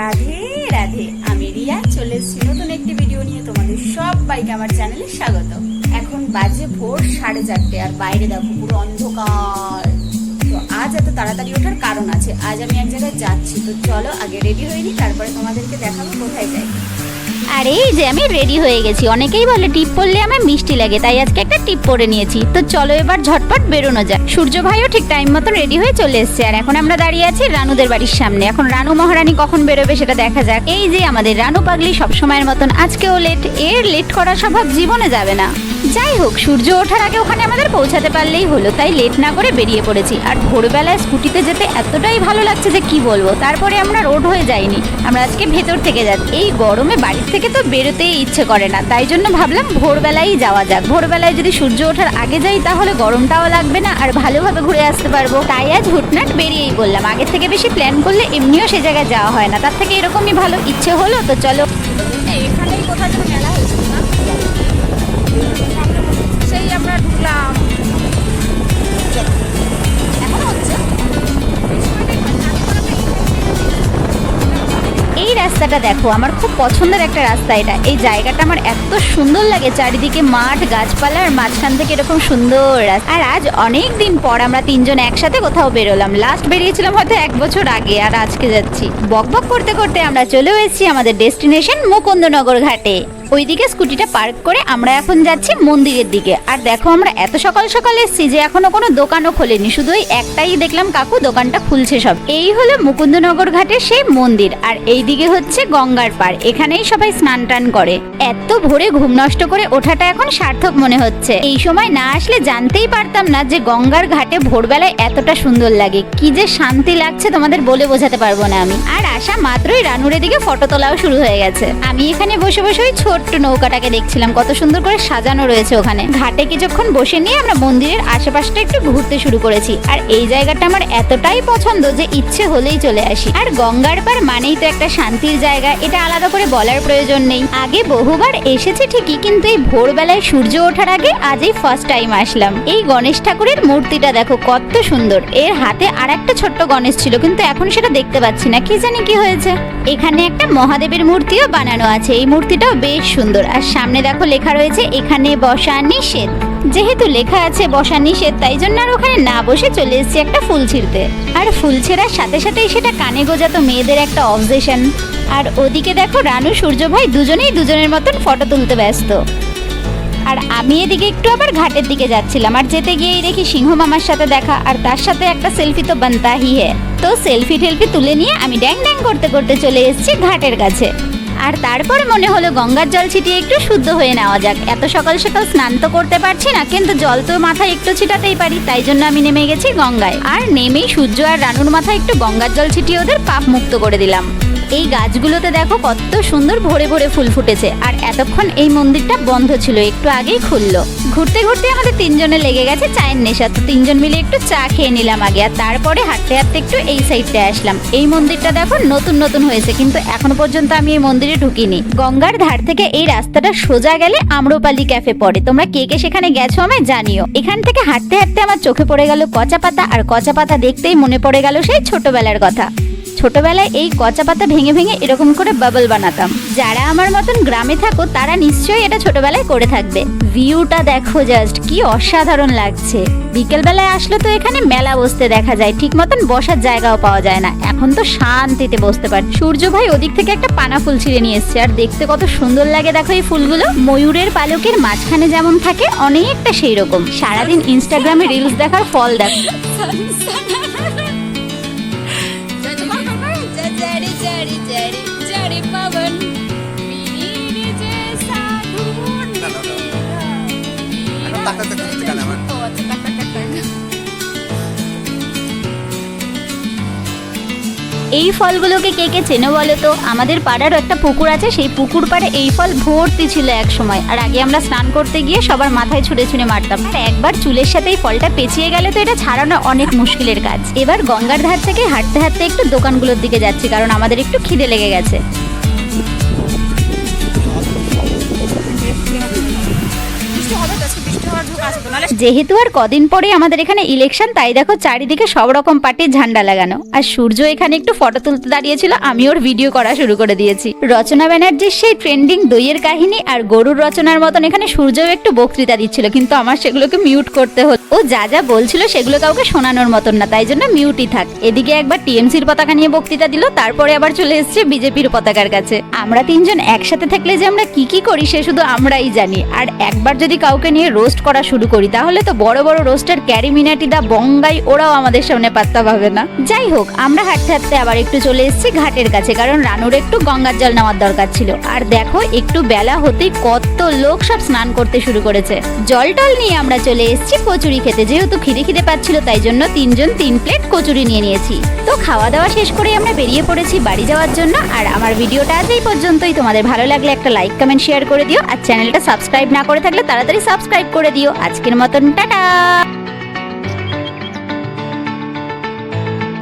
রাধে রাধে। আমি রিয়া, চলে এসেছি নতুন একটি ভিডিও নিয়ে। তোমাদের সবাইকে আমার চ্যানেলে স্বাগত। এখন বাজে ভোর সাড়ে চারটে, আর বাইরে দেখো পুরো অন্ধকার। তো আজ এত তাড়াতাড়ি ওঠার কারণ আছে। আজ আমি এক জায়গায় যাচ্ছি। তো চলো আগে রেডি হয়ে নিই, তারপরে তোমাদেরকে দেখাবো কোথায় যাই। আরে, এই যে আমি রেডি হয়ে গেছি। অনেকেই বলে, টিপ পরলে আমার মিষ্টি লাগে, তাই আজকে একটা টিপ পরে নিয়েছি। তো চলো এবার ঝটপট বেরোনো যাক। সূর্য ভাইও ঠিক টাইম মতো রেডি হয়ে চলে এসছে। আর এখন আমরা দাঁড়িয়ে আছি রানুদের বাড়ির সামনে। এখন রানু মহারানী কখন বেরোবে সেটা দেখা যাক। এই যে আমাদের রানু পাগলি সব সময়ের মতন, আজকেও লেট এর লেট করা স্বভাব জীবনে যাবে না। যাই হোক, সূর্য ওঠার আগে ওখানে আমাদের পৌঁছাতে পারলেই হলো। তাই লেট না করে বেরিয়ে পড়েছি। আর ভোরবেলায় স্কুটিতে যেতে এতটাই ভালো লাগছে যে কি বলব? তারপরে আমরা রোড হয়ে যাইনি। আমরা আজকে ভেতর থেকে যাচ্ছি এই গরমে বাড়ির থেকে তো বেরোতেই ইচ্ছে করে না। তাই জন্য ভাবলাম ভোরবেলাই যাওয়া যাক। ভোরবেলায় যদি সূর্য ওঠার আগে যাই, তাহলে গরমটাও লাগবে না আর ভালোভাবে ঘুরে আসতে পারব। তাই আজ হুটনাট বেরিয়েই বললাম আগে থেকে বেশি প্ল্যান করলে এমনিও সে জায়গায় যাওয়া হয় না। তার থেকে এরকমই ভালো ইচ্ছে হলো, তো চলো। এখানেই কোথাও যেন মেলা হয়েছিল না? রাস্তাটা দেখো, আমার খুব পছন্দের একটা রাস্তা এটা। এই জায়গাটা আমার এত সুন্দর লাগে, চারিদিকে মাঠ, গাছপালা আর মাঝখান থেকে এরকম সুন্দর রাস্তা। আর আজ অনেক দিন পর আমরা তিনজন একসাথে কোথাও বেরোলাম। লাস্ট বেরিয়েছিলাম হয়তো এক বছর আগে, আর আজকে যাচ্ছি। বক বক করতে করতে আমরা চলে এসেছি আমাদের ডেস্টিনেশন মুকুন্দনগর ঘাটে। ওইদিকে স্কুটিটা পার্ক করে আমরা এখন যাচ্ছি মন্দিরের দিকে। আর দেখো আমরা এত সকাল সকাল এসেছি যে এখনও কোনো দোকানও খোলেনি। শুধু ওই একটাই দেখলাম, কাকু, দোকানটা খুলছে সব। এই হলো মুকুন্দনগর ঘাটের সেই মন্দির। আর এইদিকে হচ্ছে গঙ্গার পার এখানেই সবাই স্নান টান করে। এত ভোরে ঘুম নষ্ট করে ওঠাটা এখন সার্থক মনে হচ্ছে। এই সময় না আসলে জানতেই পারতাম না যে গঙ্গার ঘাটে ভোরবেলায় এতটা সুন্দর লাগে। কি যে শান্তি লাগছে তোমাদের বলে বোঝাতে পারব না আমি। আর আসা মাত্রই রানুরের দিকে ফটো তোলাও শুরু হয়ে গেছে। আমি এখানে বসে বসে ওই ছোট্ট নৌকাটাকে দেখছিলাম, কত সুন্দর করে সাজানো রয়েছে ওখানে। ঘাটে কিছুক্ষণ বসে নিয়ে আমরা মন্দিরের আশেপাশটা একটু ঘুরতে শুরু করেছি। আর এই জায়গাটা আমার এতটাই পছন্দ যে ইচ্ছে হলেই চলে আসি। আর গঙ্গার পার মানেই তো একটা শান্তির জায়গা, এটা আলাদা করে বলার প্রয়োজন নেই। আগে বহুবার এসেছি ঠিকই, কিন্তু এই ভোরবেলায় সূর্য ওঠার আগে আজই ফার্স্ট টাইম আসলাম। এই গণেশ ঠাকুরের মূর্তিটা দেখো, কত সুন্দর। এর হাতে আর একটা ছোট্ট গণেশ ছিল, কিন্তু এখন সেটা দেখতে পাচ্ছি না, কি জানি কি হয়েছে। এখানে একটা মহাদেবের মূর্তিও বানানো আছে, এই মূর্তিটাও বেশ সুন্দর। আর সামনে দেখো লেখা রয়েছে, এখানে বসা নিষেধ। যেহেতু লেখা আছে বসা নিষেধ, তাই জন্য আর ওখানে না বসে চলে এসেছি একটা ফুল ছিঁড়তে। আর ফুল ছেঁড়ার সাথে সাথেই সেটা কানে গোজাতো মেয়েদের একটা অবজেশন আর ওদিকে দেখো রানু, সূর্য ভাই দুজনেই দুজনের মতন ফটো তুলতে ব্যস্ত। আর আমি এদিকে একটু আবার ঘাটের দিকে যাচ্ছিলাম। আর যেতে গিয়েই দেখি সিংহ মামার সাথে দেখা, আর তার সাথে একটা সেলফি তো বানতা হি। তো সেলফি টেলফি তুলে নিয়ে আমি ড্যাং ড্যাং করতে করতে চলে এসেছি ঘাটের কাছে। আর তারপরে মনে হলো গঙ্গার জল ছিটিয়ে একটু শুদ্ধ হয়ে নেওয়া যাক। এত সকাল সকাল স্নান তো করতে পারছি না, কিন্তু জল তো মাথায় একটু ছিটাতেই পারি, তাই জন্য আমি নেমে গেছি গঙ্গায়। আর নেমেই সূর্য আর রানুর মাথায় একটু গঙ্গার জল ছিটিয়ে ওদের পাপ মুক্ত করে দিলাম। এই গাছগুলোতে দেখো কত সুন্দর ভরে ভরে ফুল ফুটেছে। আর এতক্ষণ এই মন্দিরটা বন্ধ ছিল, একটু আগেই খুললো। ঘুরতে ঘুরতে আমাদের তিনজনে লেগে গেছে চায়ের নেশা, তো তিনজন মিলে একটু চা খেয়ে নিলাম আগে, আর তারপরে হাঁটতে হাঁটতে একটু এই সাইডটা আসলাম। এই মন্দিরটা দেখো নতুন নতুন হয়েছে, কিন্তু এখনও পর্যন্ত আমি এই মন্দিরে ঢুকিনি। গঙ্গার ধার থেকে এই রাস্তাটা সোজা গেলে আম্রপালি ক্যাফে পড়ে। তোমরা কে কে সেখানে গেছো আমায় জানিও। এখান থেকে হাঁটতে হাঁটতে আমার চোখে পড়ে গেল কচা পাতা, আর কচা পাতা দেখতেই মনে পড়ে গেল সেই ছোটবেলার কথা। ছোটবেলায় এই কচা পাতা ভেঙে ভেঙে এরকম করে বাবল বানাতাম। যারা আমার মতন গ্রামে থাকো, তারা নিশ্চয়ই এটা ছোটবেলায় করে থাকবে। ভিউটা দেখো জাস্ট কি অসাধারণ লাগছে। বিকেলবেলায় আসলে তো এখানে মেলা বসতে দেখা যায়, ঠিক মতন বসার জায়গাও পাওয়া যায় না। এখন তো শান্তিতে বসতে পার সূর্য ভাই ওদিক থেকে একটা পানা ফুল ছিঁড়ে নিয়ে এসছে, আর দেখতে কত সুন্দর লাগে দেখো এই ফুলগুলো। ময়ূরের পালকের মাঝখানে যেমন থাকে, অনেকটা সেই রকম সারাদিন ইনস্টাগ্রামে রিলস দেখার ফল দেখো এই ফলগুলোকে কে কে চেনো বলো তো? আমাদের পাড়ার একটা পুকুর আছে, সেই পুকুর পাড়ে এই ফল ভর্তি ছিল এক সময়। আর আগে আমরা স্নান করতে গিয়ে সবার মাথায় ছুঁড়ে ছুঁড়ে মারতাম। আর একবার চুলের সাথে এই ফলটা পেঁচিয়ে গেলে তো এটা ছাড়ানো অনেক মুশকিলের কাজ। এবার গঙ্গার ধার থেকে হাঁটতে হাঁটতে একটু দোকানগুলোর দিকে যাচ্ছি, কারণ আমাদের একটু খিদে লেগে গেছে। যেহেতু আর কদিন পরে আমাদের এখানে ইলেকশন তাই দেখো চারিদিকে সব রকম পার্টির ঝান্ডা লাগানো। আর সূর্য এখানে একটু ফটো তুলতে দাঁড়িয়েছিল, আমি ওর ভিডিও করা শুরু করে দিয়েছি। রচনা ব্যানার্জির সেই ট্রেন্ডিং দইয়ের কাহিনী আর গরুর রচনার মতন এখানে সূর্যও একটু বক্তৃতা দিচ্ছিল, কিন্তু আমার সেগুলোকে মিউট করতে হলো। ও যা যা বলছিল সেগুলো কাউকে শোনানোর মতন না, তাই জন্য মিউটই থাক। এদিকে একবার টিএমসির পতাকা নিয়ে বক্তৃতা দিল, তারপরে আবার চলে এসেছে বিজেপির পতাকার কাছে। আমরা তিনজন একসাথে থাকলে যে আমরা কি কি করি, সে শুধু আমরাই জানি। আর একবার যদি কাউকে নিয়ে রোস্ট করা শুরু করি, তাহলে তো বড় বড় রোস্টার ক্যারি মিনাটি, দা বঙ্গাই, ওরাও আমাদের সামনে পাত্তা পাবে না। যাই হোক, আমরা হাঁটতে হাঁটতে আবার একটু চলে এসেছি ঘাটের কাছে, কারণ রানুর একটু গঙ্গার জল নেওয়ার দরকার ছিল। আর দেখো, একটু বেলা হতেই কত লোক সব স্নান করতে শুরু করেছে। জল টল নিয়ে আমরা চলে এসেছি কচুরি খেতে, যেহেতু খিদে খিদে পাচ্ছিল, তাই জন্য তিনজন তিন প্লেট কচুরি নিয়ে নিয়েছি। তো খাওয়া দাওয়া শেষ করে আমরা বেরিয়ে পড়েছি বাড়ি যাওয়ার জন্য, আর আমার ভিডিওটা আজ এই পর্যন্তই। তোমাদের ভালো লাগলে একটা লাইক কমেন্ট শেয়ার করে দিও, আর চ্যানেলটা সাবস্ক্রাইব না করে থাকলে তাড়াতাড়ি সাবস্ক্রাইব করে দিও। আজকের মতন টাটা!